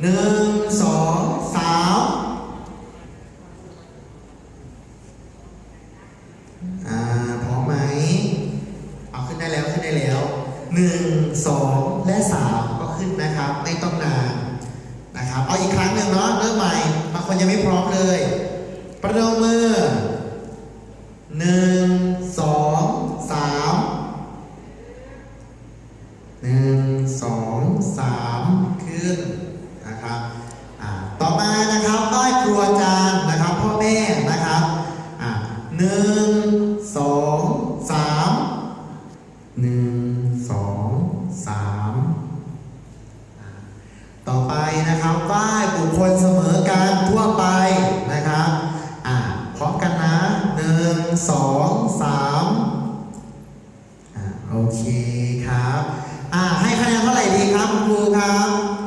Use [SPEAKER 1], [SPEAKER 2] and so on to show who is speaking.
[SPEAKER 1] หนึ่งสองสามอ่าพร้อมไหมเอาขึ้นได้แล้วขึ้นได้แล้วหนึ่งสองและสามก็ขึ้นนะครับ ไม่ต้องนานนะครับ เอาอีกครั้งหนึ่งเนาะเริ่มใหม่บางคนยังไม่พร้อมเลย ประนมมือหนึ่งสองสามหนึ่งสองสามขึ้น นะครับต่อมานะครับไหว้ครัวจานนะครับพ่อแม่นะครับหนึ่งสองสามหนึ่งสองสามต่อไปนะครับไหว้บุคคลเสมอกันทั่วไปนะครับพร้อมกันนะหนึ่งสองสามโอเคครับ